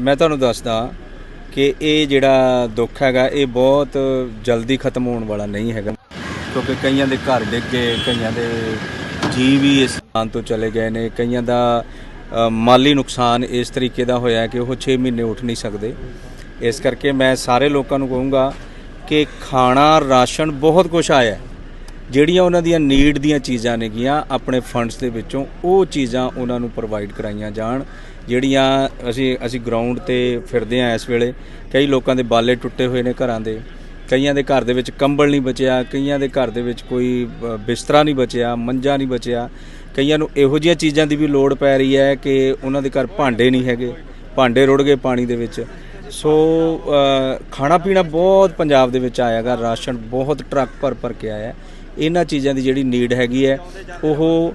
ਮੈਂ ਤੁਹਾਨੂੰ ਦੱਸਦਾ ਕਿ ਇਹ ਜਿਹੜਾ ਦੁੱਖ ਹੈਗਾ, ਇਹ ਬਹੁਤ ਜਲਦੀ ਖਤਮ ਹੋਣ ਵਾਲਾ ਨਹੀਂ ਹੈਗਾ। ਕਿਉਂਕਿ ਕਈਆਂ ਦੇ ਘਰ ਡਿੱਗ ਗਏ, ਕਈਆਂ ਦੇ ਜੀ ਵੀ ਇਸ ਸਥਾਨ ਤੋਂ ਚਲੇ ਗਏ ਨੇ। ਕਈਆਂ ਦਾ ਮਾਲੀ ਨੁਕਸਾਨ ਇਸ ਤਰੀਕੇ ਦਾ ਹੋਇਆ ਕਿ ਉਹ 6 ਮਹੀਨੇ ਉੱਠ ਨਹੀਂ ਸਕਦੇ। ਇਸ ਕਰਕੇ ਮੈਂ ਸਾਰੇ ਲੋਕਾਂ ਨੂੰ ਕਹੂੰਗਾ ਕਿ ਖਾਣਾ, ਰਾਸ਼ਨ ਬਹੁਤ ਕੁਝ ਆਇਆ। ਜਿਹੜੀਆਂ ਉਹਨਾਂ ਦੀਆਂ ਨੀਡ ਦੀਆਂ ਚੀਜ਼ਾਂ ਨੇਗੀਆਂ, ਆਪਣੇ ਫੰਡਸ ਦੇ ਵਿੱਚੋਂ ਉਹ ਚੀਜ਼ਾਂ ਉਹਨਾਂ ਨੂੰ ਪ੍ਰੋਵਾਈਡ ਕਰਾਈਆਂ ਜਾਣ। ਜਿਹੜੀਆਂ ਅਸੀਂ ਅਸੀਂ ਗਰਾਊਂਡ ਤੇ ਫਿਰਦੇ ਆ ਇਸ ਵੇਲੇ, ਕਈ ਲੋਕਾਂ ਦੇ ਬਾਲੇ ਟੁੱਟੇ ਹੋਏ ਨੇ ਘਰਾਂ ਦੇ, ਕਈਆਂ ਦੇ ਘਰ ਦੇ ਵਿੱਚ ਕੰਬਲ ਨਹੀਂ ਬਚਿਆ, ਕਈਆਂ ਦੇ ਘਰ ਦੇ ਵਿੱਚ ਕੋਈ ਬਿਸਤਰਾ ਨਹੀਂ ਬਚਿਆ, ਮੰਜਾ ਨਹੀਂ ਬਚਿਆ, ਕਈਆਂ ਨੂੰ ਇਹੋ ਜਿਹੀਆਂ ਚੀਜ਼ਾਂ ਦੀ ਵੀ ਲੋੜ ਪੈ ਰਹੀ ਹੈ ਕਿ ਉਹਨਾਂ ਦੇ ਘਰ ਭਾਂਡੇ ਨਹੀਂ ਹੈਗੇ, ਭਾਂਡੇ ਰੁੜ ਗਏ ਪਾਣੀ ਦੇ ਵਿੱਚ। ਸੋ ਖਾਣਾ ਪੀਣਾ ਬਹੁਤ ਪੰਜਾਬ ਦੇ ਵਿੱਚ ਆਇਆਗਾ ਰਾਸ਼ਨ ਬਹੁਤ ਟਰੱਕ ਭਰ ਭਰ ਕੇ ਆਇਆ। ਇਹਨਾਂ ਚੀਜ਼ਾਂ ਦੀ ਜਿਹੜੀ ਨੀਡ ਹੈਗੀ ਹੈ, ਉਹ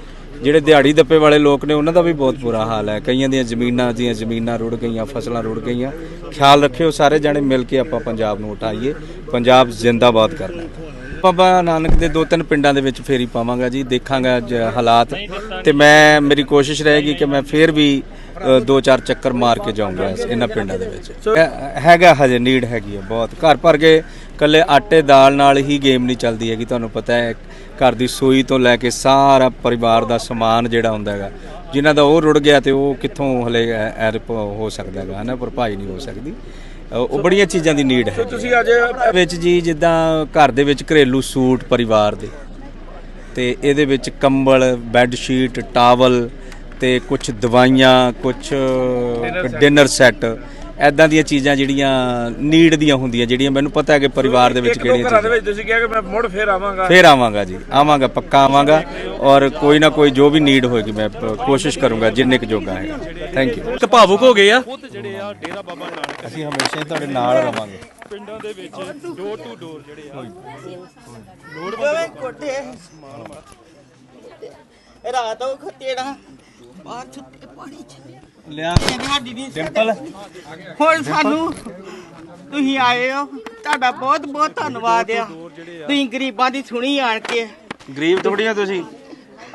ਜਿਹੜੇ ਦਿਹਾੜੀ ਦੱਪੇ ਵਾਲੇ ਲੋਕ ਨੇ, ਉਹਨਾਂ ਦਾ ਵੀ ਬਹੁਤ ਬੁਰਾ ਹਾਲ ਹੈ। ਕਈਆਂ ਦੀਆਂ ਜ਼ਮੀਨਾਂ ਦੀਆਂ ਜ਼ਮੀਨਾਂ ਰੁੜ ਗਈਆਂ, ਫਸਲਾਂ ਰੁੜ ਗਈਆਂ। ਖਿਆਲ ਰੱਖਿਓ ਸਾਰੇ ਜਣੇ, ਮਿਲ ਕੇ ਆਪਾਂ ਪੰਜਾਬ ਨੂੰ ਉਠਾਈਏ। ਪੰਜਾਬ ਜ਼ਿੰਦਾਬਾਦ ਕਰਨਾ ਬਾਬਾ ਨਾਨਕ ਦੇ ਦੋ ਤਿੰਨ ਪਿੰਡਾਂ ਦੇ ਵਿੱਚ ਫੇਰੀ ਪਾਵਾਂਗਾ ਜੀ ਦੇਖਾਂਗਾ ਹਾਲਾਤ। ਤੇ ਮੈਂ ਮੇਰੀ ਕੋਸ਼ਿਸ਼ ਰਹੇਗੀ ਕਿ ਮੈਂ ਫੇਰ ਵੀ ਦੋ ਚਾਰ ਚੱਕਰ ਮਾਰ ਕੇ ਜਾਊਂਗਾ ਇਹਨਾਂ ਪਿੰਡਾਂ ਦੇ ਵਿੱਚ। ਹੈਗਾ ਹਜੇ ਨੀਡ ਹੈਗੀ ਹੈ ਬਹੁਤ। ਘਰ ਭਰ ਕੇ ਕੱਲੇ ਆਟੇ ਦਾਲ ਨਾਲ ਹੀ ਗੇਮ ਨਹੀਂ ਚੱਲਦੀ ਹੈਗੀ ਤੁਹਾਨੂੰ ਪਤਾ ਹੈ। ਘਰ ਦੀ ਸੂਈ ਤੋਂ ਲੈ ਕੇ ਸਾਰਾ ਪਰਿਵਾਰ ਦਾ ਸਮਾਨ ਜਿਹੜਾ ਹੁੰਦਾ ਹੈਗਾ ਜਿਨ੍ਹਾਂ ਦਾ ਉਹ ਰੁੜ ਗਿਆ ਤੇ ਉਹ ਕਿੱਥੋਂ ਹਲੇ ਹੋ ਸਕਦਾ ਹੈਗਾ ਹਨਾ? ਭਰਪਾਈ ਨਹੀਂ ਹੋ ਸਕਦੀ। ਉਹ ਬੜੀਆਂ ਚੀਜ਼ਾਂ ਦੀ ਨੀਡ ਹੈ। ਤੁਸੀਂ ਅੱਜ ਵਿੱਚ ਜੀ ਜਿੱਦਾਂ ਘਰ ਦੇ ਵਿੱਚ ਘਰੇਲੂ ਸੂਟ ਪਰਿਵਾਰ ਦੇ ਤੇ ਇਹਦੇ ਵਿੱਚ ਕੰਬਲ ਬੈੱਡ ਸ਼ੀਟ ਟਾਵਲ ਤੇ ਕੁਝ ਦਵਾਈਆਂ ਕੁਝ ਡਿਨਰ ਸੈੱਟ ਐਦਾਂ ਦੀਆਂ ਚੀਜ਼ਾਂ ਜਿਹੜੀਆਂ ਨੀਡ ਦੀਆਂ ਹੁੰਦੀਆਂ ਜਿਹੜੀਆਂ ਮੈਨੂੰ ਪਤਾ ਹੈ ਕਿ ਪਰਿਵਾਰ ਦੇ ਵਿੱਚ ਕਿਹੜੀਆਂ ਘਰਾਂ ਦੇ ਵਿੱਚ ਤੁਸੀਂ ਕਿਹਾ ਕਿ ਮੈਂ ਮੁੜ ਫੇਰ ਆਵਾਂਗਾ। ਫੇਰ ਆਵਾਂਗਾ ਜੀ ਆਵਾਂਗਾ ਪੱਕਾ ਆਵਾਂਗਾ ਔਰ ਕੋਈ ਨਾ ਕੋਈ ਜੋ ਵੀ ਨੀਡ ਹੋਏਗੀ ਮੈਂ ਪ- ਕੋਸ਼ਿਸ਼ ਕਰੂੰਗਾ ਜਿੰਨੇ ਕੁ ਜੋਗਾ ਹੈਗਾ। ਥੈਂਕ ਯੂ ਤੇ ਭਾਵੁਕ ਹੋ ਗਏ ਆ? ਅਸੀਂ ਹਮੇਸ਼ਾ ਹੀ ਤੁਹਾਡੇ ਨਾਲ ਰਵਾਂਗੇ। ਪਿੰਡਾਂ ਦੇ ਵਿੱਚ ਡੋਰ ਟੂ ਡੋਰ ਜਿਹੜੇ ਆ। ਦੋਵੇਂ ਕੋਠੇ। ਰਾਤ ਉਹ ਖਤੇੜਾ ਬਾਹਰ ਛੁੱਟੇ ਪਾਣੀ ਚ ਲਿਆ। ਇਹਦੀ ਸਾਡੀ ਨਹੀਂ ਡਿੰਪਲ। ਹੁਣ ਸਾਨੂੰ ਤੁਸੀਂ ਆਏ ਹੋ ਤੁਹਾਡਾ ਬਹੁਤ ਬਹੁਤ ਧੰਨਵਾਦ ਆ। ਤੁਸੀਂ ਗਰੀਬਾਂ ਦੀ ਸੁਣੀ ਆਣ ਕੇ। ਗਰੀਬ ਥੋੜੀਆਂ ਤੁਸੀਂ।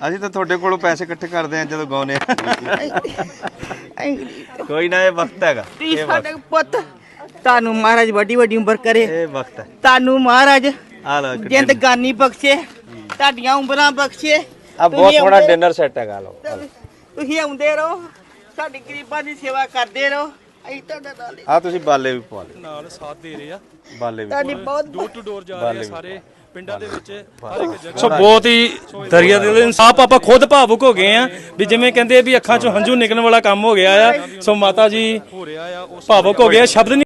ਅਸੀਂ ਤਾਂ ਤੁਹਾਡੇ ਕੋਲੋਂ ਪੈਸੇ ਇਕੱਠੇ ਕਰਦੇ ਆ ਜਦੋਂ ਗਾਉਨੇ ਆ। ਅਸੀਂ ਗਰੀਬ। ਕੋਈ ਨਾ ਇਹ ਵਕਤ ਹੈਗਾ। ਤੁਸੀਂ ਇਹ ਵਕਤ। ਸਾਡੇ ਪੁੱਤ ਤੁਹਾਨੂੰ ਮਹਾਰਾਜ ਵੱਡੀ ਵੱਡੀ ਉਮਰ ਕਰੇ। ਇਹ ਵਕਤ ਹੈ। ਤੁਹਾਨੂੰ ਮਹਾਰਾਜ ਆ ਲਓ ਇੱਕ ਜ਼ਿੰਦਗਾਨੀ ਬਖਸ਼ੇ ਤੁਹਾਡੀਆਂ ਉਮਰਾਂ ਬਖਸ਼ੇ। ਆ ਬਹੁਤ ਤੁਸੀਂ ਥੋੜਾ ਡਿਨਰ ਸੈੱਟ ਹੈਗਾ ਲਓ ਆ ਲਓ। ਤੁਸੀਂ ਆਉਂਦੇ ਰਹੋ ਸਾਡੀ ਗਰੀਬਾਂ ਦੀ ਸੇਵਾ ਕਰਦੇ ਰਹੋ ਅਸੀਂ ਤੁਹਾਡਾ ਨਾਲ ਹੀ- ਆ ਤੁਸੀਂ ਬਾਲੇ ਵੀ ਪਵਾ ਲਓ ਨਾਲ ਸਾਥ ਦੇ ਰਹੇ ਆ। ਬਾਲੇ ਵੀ ਤੁਹਾਡੀ ਬਹੁਤ ਡੋਰ ਟੂ ਡੋਰ ਜਾ ਰਹੇ ਆ ਸਾਰੇ ਪਿੰਡਾਂ ਦੇ ਵਿੱਚ ਹਰ ਇੱਕ ਜਗ੍ਹਾ ਸੋ ਬਹੁਤ ਹੀ ਦਰਿਆ ਦੇ ਇਨਸਾਫ ਆਪਾਂ ਖੁਦ ਭਾਵੁਕ ਹੋ ਗਏ ਆ ਵੀ ਜਿਵੇਂ ਕਹਿੰਦੇ ਆ ਵੀ ਅੱਖਾਂ ਚੋਂ ਹੰਝੂ ਨਿਕਲਣ ਵਾਲਾ ਕੰਮ ਹੋ ਗਿਆ ਆ ਸੋ ਮਾਤਾ ਜੀ ਭਾਵੁਕ ਹੋ ਗਏ ਆ ਸ਼ਬਦ ਨਹੀਂ